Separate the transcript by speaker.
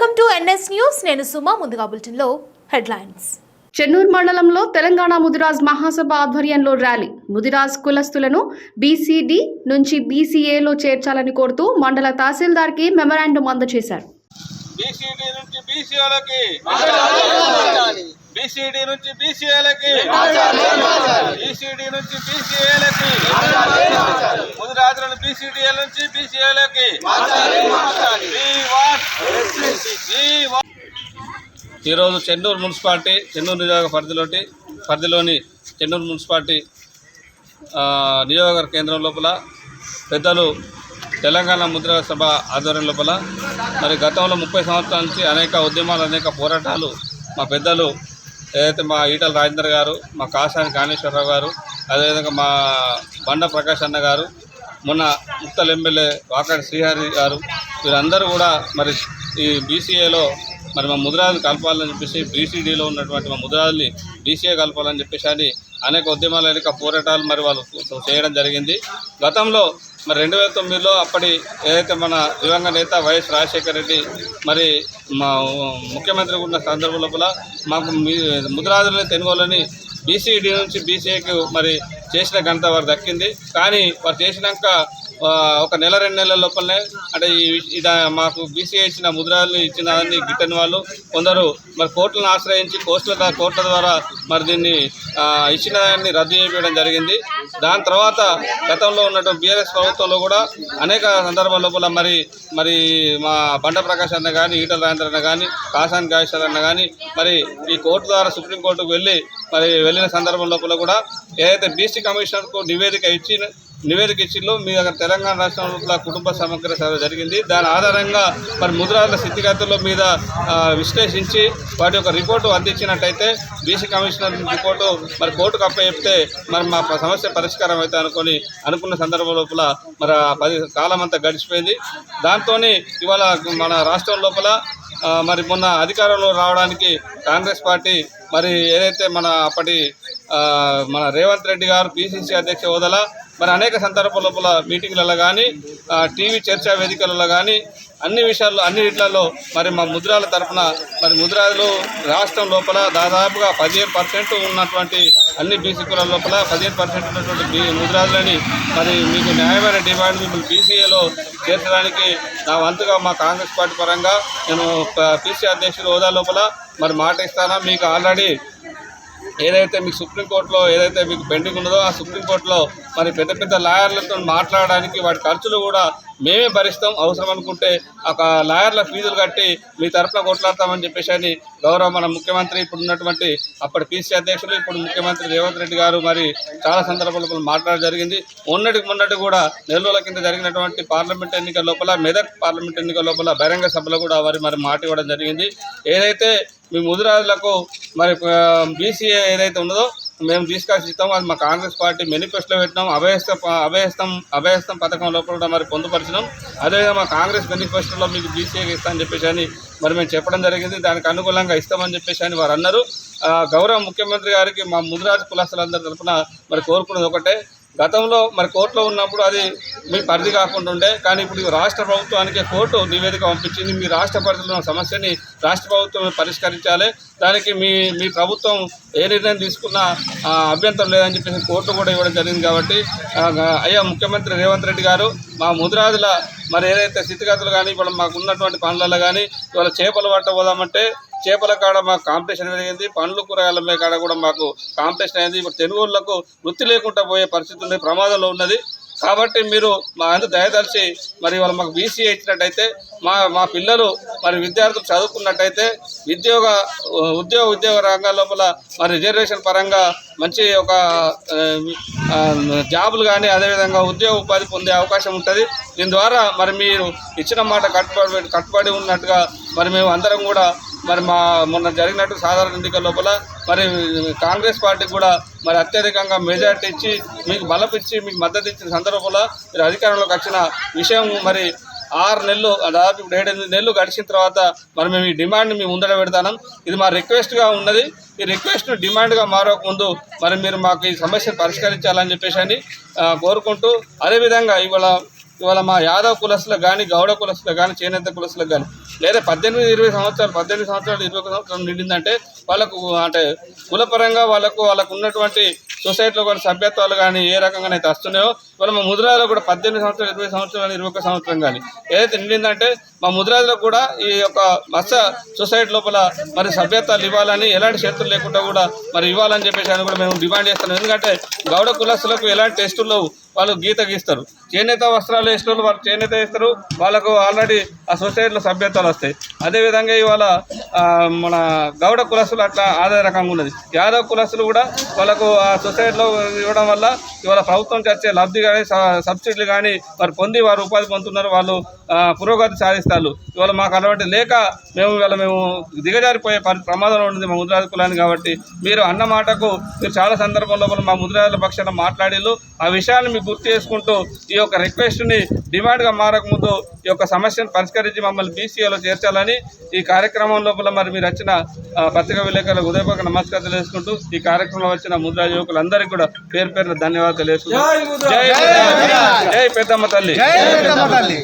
Speaker 1: Welcome to NS news. నేను సుమా ముందుగా బులెటిన్లో హెడ్లైన్స్.
Speaker 2: చెన్నూరు మండలంలో తెలంగాణ ముదిరాజ్ మహాసభ ఆధ్వర్యంలో ర్యాలీ. ముదిరాజ్ కులస్తులను బీసీడీ నుంచి బీసీఏలో చేర్చాలని కోరుతూ మండల తహసీల్దార్కి మెమరాండం అందజేశారు.
Speaker 3: బీసీడీ నుంచి బీసీఓలకి బీసీడీ నుంచి బీసీఏలకి బీసీడీ నుంచి బీసీఏలకి ముదిరాజులను బీసీడీఎల్ నుంచి బీసీఏలకి ఈరోజు చెన్నూరు మున్సిపాలిటీ చెన్నూరు నియోజక పరిధిలోటి పరిధిలోని చెన్నూరు మున్సిపాలిటీ నియోజకవర్గ కేంద్రం లోపల పెద్దలు తెలంగాణ ముద్ర సభ ఆధ్వర్యం లోపల మరి గతంలో ముప్పై సంవత్సరాల నుంచి అనేక ఉద్యమాలు అనేక పోరాటాలు మా పెద్దలు ఏదైతే మా ఈటల రాజేందర్ గారు మా కాసాని కాణేశ్వరరావు గారు అదేవిధంగా మా బండ ప్రకాష్ అన్న గారు మొన్న ముక్తల్ ఎమ్మెల్యే వాకాడి శ్రీహరి గారు వీరందరూ కూడా మరి ఈ బీసీఏలో మరి మా ముద్రాలు కలపాలని చెప్పేసి బీసీడీలో ఉన్నటువంటి మా ముద్రాలని బీసీఏ కలపాలని చెప్పేసి అని అనేక ఉద్యమాలు అనేక పోరాటాలు మరి వాళ్ళు చేయడం జరిగింది. గతంలో మరి రెండు వేల తొమ్మిదిలో అప్పటి ఏదైతే మన దివంగ నేత వైఎస్ రాజశేఖర రెడ్డి మరి మా ముఖ్యమంత్రి ఉన్న సందర్భం లోపల మాకు మీ తెనుగోలని బీసీడీ నుంచి బీసీఏకి మరి చేసిన ఘనత వారు దక్కింది. కానీ వారు చేసినాక ఒక నెల రెండు నెలల లోపలనే అంటే ఇది మాకు బీసీఏ ఇచ్చిన ముద్రాలు ఇచ్చిన దాన్ని గిట్టని వాళ్ళు కొందరు మరి కోర్టులను ఆశ్రయించి కోర్టుల కోర్టుల ద్వారా మరి దీన్ని ఇచ్చిన దాన్ని రద్దు చేయడం జరిగింది. దాని తర్వాత గతంలో ఉన్నటువంటి బీఆర్ఎస్ ప్రభుత్వంలో కూడా అనేక సందర్భాల లోపల మరి మరి మా బండ ప్రకాష్ అన్న కానీ ఈటల రాజేంద్ర అన్న కానీ కాసాని గాయేశ్వర్ అన్న కానీ మరి ఈ కోర్టు ద్వారా సుప్రీంకోర్టుకు వెళ్ళి మరి వెళ్ళిన సందర్భం లోపల కూడా ఏదైతే బీసీ కమిషనర్కు నివేదిక ఇచ్చి నివేదిక ఇచ్చిందో మీ దగ్గర తెలంగాణ రాష్ట్రంలో కుటుంబ సమగ్ర సర్వే జరిగింది. దాని ఆధారంగా మరి ముద్రాల స్థితిగతుల మీద విశ్లేషించి వాటి యొక్క రిపోర్టు అందించినట్టయితే బీసీ కమిషనర్ రిపోర్టు మరి కోర్టుకు అప్పచెప్తే మరి మా సమస్య పరిష్కారం అయితే అనుకొని అనుకున్న సందర్భం లోపల మరి పది కాలం అంతా గడిచిపోయింది. దాంతో ఇవాళ మన రాష్ట్రం లోపల మరి మొన్న అధికారంలో రావడానికి కాంగ్రెస్ పార్టీ మరి ఏదైతే మన అప్పటి మన రేవంత్ రెడ్డి గారు పిసిసి అధ్యక్ష హోదాలో మరి అనేక సందర్భాల లోపల మీటింగ్లలో కానీ టీవీ చర్చా వేదికలలో కానీ అన్ని విషయాల్లో అన్ని ఇట్లలో మరి మా ముద్రాల తరఫున మరి ముద్రాలు రాష్ట్రం లోపల దాదాపుగా పదిహేను పర్సెంట్ ఉన్నటువంటి అన్ని బీసీ కులాల లోపల పదిహేను పర్సెంట్ ఉన్నటువంటి బీ ముద్రాలని మరి మీకు న్యాయమైన డిమాండ్ మిమ్మల్ని బీసీఏలో చేర్చడానికి నా వంతుగా మా కాంగ్రెస్ పార్టీ పరంగా నేను పీసీ అధ్యక్షుడు హోదా లోపల మరి మాట ఇస్తానా? మీకు ఆల్రెడీ ఏదైతే మీకు సుప్రీంకోర్టులో ఏదైతే మీకు పెండింగ్ ఉన్నదో ఆ సుప్రీంకోర్టులో మరి పెద్ద పెద్ద లాయర్లతో మాట్లాడడానికి వాటి ఖర్చులు కూడా మేమే భరిస్తాం. అవసరం అనుకుంటే ఒక లాయర్ల ఫీజులు కట్టి మీ తరఫున కొట్లాడతామని చెప్పేసి అని గౌరవ మన ముఖ్యమంత్రి ఇప్పుడు ఉన్నటువంటి అప్పటి పీసీ అధ్యక్షులు ఇప్పుడు ముఖ్యమంత్రి రేవంత్ రెడ్డి గారు మరి చాలా సందర్భాల్లో మాట్లాడడం జరిగింది. మొన్నటికి మొన్నటి కూడా నెల రోజుల కింద జరిగినటువంటి పార్లమెంట్ ఎన్నికల లోపల మెదక్ పార్లమెంట్ ఎన్నికల లోపల బహిరంగ సభలో కూడా వారి మరి మాట ఇవ్వడం జరిగింది. ఏదైతే మీ ముదిరాజులకు మరి బీసీఏ ఏదైతే ఉన్నదో మేము తీసుకొచ్చి ఇస్తాం అది మా కాంగ్రెస్ పార్టీ మేనిఫెస్టోలో పెట్టినాం. అభయస్థ అభయస్థం అభయస్థం పథకం లోపల కూడా మరి పొందుపరిచినాం. అదేవిధంగా మా కాంగ్రెస్ మేనిఫెస్టోలో మీకు బీసీఏకి ఇస్తామని చెప్పేసి అని మరి మేము చెప్పడం జరిగింది. దానికి అనుకూలంగా ఇస్తామని చెప్పేసి అని వారు అన్నారు. గౌరవ ముఖ్యమంత్రి గారికి మా ముదిరాజు కులస్తులందరి తరఫున మరి కోరుకున్నది ఒకటే. గతంలో మరి కోర్టులో ఉన్నప్పుడు అది మీ పరిధి కాకుండా ఉండే కానీ ఇప్పుడు రాష్ట్ర ప్రభుత్వానికి కోర్టు నివేదిక పంపించింది. మీ రాష్ట్ర పరిధిలో ఉన్న సమస్యని రాష్ట్ర ప్రభుత్వం పరిష్కరించాలి. దానికి మీ మీ ప్రభుత్వం ఏ నిర్ణయం తీసుకున్నా అభ్యంతరం లేదని చెప్పేసి కోర్టు కూడా ఇవ్వడం జరిగింది కాబట్టి అయ్యా ముఖ్యమంత్రి రేవంత్ రెడ్డి గారు మా ముదిరాజుల మరి ఏదైతే స్థితిగతులు కానీ ఇప్పుడు మాకు ఉన్నటువంటి పనులలో కానీ ఇవాళ చేపలు పట్ట పోదామంటే చేపల కాడ మాకు కాంపిటీషన్ పెరిగింది పండ్లు కూరగాయల మీద కాడ కూడా మాకు కాంపిటీషన్ అయింది. ఇప్పుడు తెలుగులకు వృత్తి లేకుండా పోయే పరిస్థితి ఉంది ప్రమాదంలో ఉన్నది. కాబట్టి మీరు మా అందు దయదలిచి మరి వాళ్ళు మాకు బీసీ ఇచ్చినట్టయితే మా మా పిల్లలు మరి విద్యార్థులు చదువుకున్నట్టయితే ఉద్యోగ ఉద్యోగ ఉద్యోగ రంగాల లోపల మరి రిజర్వేషన్ పరంగా మంచి ఒక జాబులు కానీ అదేవిధంగా ఉద్యోగ ఉపాధి పొందే అవకాశం ఉంటుంది. దీని ద్వారా మరి మీరు ఇచ్చిన మాట కట్టుబడి కట్టుబడి ఉన్నట్టుగా మరి మేము అందరం కూడా మరి మా మొన్న జరిగినట్టు సాధారణ ఎన్నికల లోపల మరి కాంగ్రెస్ పార్టీకి కూడా మరి అత్యధికంగా మెజార్టీ ఇచ్చి మీకు బలపిచ్చి మీకు మద్దతు ఇచ్చిన సందర్భంలో మీరు అధికారంలోకి వచ్చిన విషయం మరి ఆరు నెలలు దాదాపు ఇప్పుడు ఏడెనిమిది నెలలు గడిచిన తర్వాత మరి మేము ఈ డిమాండ్ని మేము ముందర పెడతాం ఇది మా రిక్వెస్ట్గా ఉన్నది. ఈ రిక్వెస్ట్ను డిమాండ్గా మారకముందు మరి మీరు మాకు ఈ సమస్యను పరిష్కరించాలని చెప్పేసి అని కోరుకుంటూ అదేవిధంగా ఇవాళ ఇవాళ మా యాదవ్ కులస్తులకు కానీ గౌడ కులస్తులకు కానీ చేనేత కులస్తులకు కానీ లేదా పద్దెనిమిది ఇరవై సంవత్సరాలు పద్దెనిమిది సంవత్సరాలు ఇరవై ఒక సంవత్సరం నిండిందంటే వాళ్ళకు అంటే కులపరంగా వాళ్ళకు వాళ్ళకు ఉన్నటువంటి సొసైటీలో కొన్ని సభ్యత్వాలు కానీ ఏ రకంగానైతే వస్తున్నాయో ఇవాళ మా ముదిరాజులో కూడా పద్దెనిమిది సంవత్సరాలు ఇరవై సంవత్సరాలు ఇరవై ఒక సంవత్సరం కానీ ఏదైతే నిండిందంటే మా ముదిరాజులో కూడా ఈ యొక్క మత్స్య సొసైటీ లోపల మరి సభ్యత్వాలు ఇవ్వాలని ఎలాంటి షరతులు లేకుండా కూడా మరి ఇవ్వాలని చెప్పేసి అని కూడా మేము డిమాండ్ చేస్తున్నాం. ఎందుకంటే గౌడ కులస్తులకు ఎలాంటి టెస్టులు వాళ్ళు గీత గీస్తారు. చేనేత వస్త్రాలు వేసిన వాళ్ళు చేనేత వేస్తారు. వాళ్ళకు ఆల్రెడీ ఆ సొసైటీలో సభ్యత్వాలు వస్తాయి. అదేవిధంగా ఇవాళ మన గౌడ కులస్తులు అట్లా ఆదాయ రకంగా ఉన్నది. యాదవ కులస్తులు కూడా వాళ్ళకు ఆ సొసైటీలో ఇవ్వడం వల్ల ఇవాళ ప్రభుత్వం నుంచి వచ్చే కానీ సబ్సిడీలు కానీ వారు పొంది వారు ఉపాధి పొందుతున్నారు వాళ్ళు పురోగతి సాధిస్తారు. ఇవాళ మాకు అటువంటి లేక మేము ఇవాళ మేము దిగజారిపోయే పరి ప్రమాదంలో ఉంది మా ముద్రాజు కులాన్ని కాబట్టి మీరు అన్న మాటకు మీరు చాలా సందర్భంలో మా ముద్రాజుల పక్షాన మాట్లాడిళ్ళు. ఆ విషయాన్ని మీకు గుర్తు చేసుకుంటూ ఈ యొక్క రిక్వెస్ట్ని డిమాండ్గా మారకముందు ఈ యొక్క సమస్యను పరిష్కరించి మమ్మల్ని బీసీఏలో చేర్చాలని ఈ కార్యక్రమం లోపల మరి మీరు వచ్చిన పత్రికా విలేకరులకు ఉదయపూర్వక నమస్కారం తెలియజేసుకుంటూ ఈ కార్యక్రమంలో వచ్చిన ముద్రా యువకులందరికీ కూడా పేరు పేరున ధన్యవాదాలు తెలియజేసుకుంటూ! జై పెద్దమ్మ తల్లి
Speaker 4: జై పెద్దమ్మ తల్లి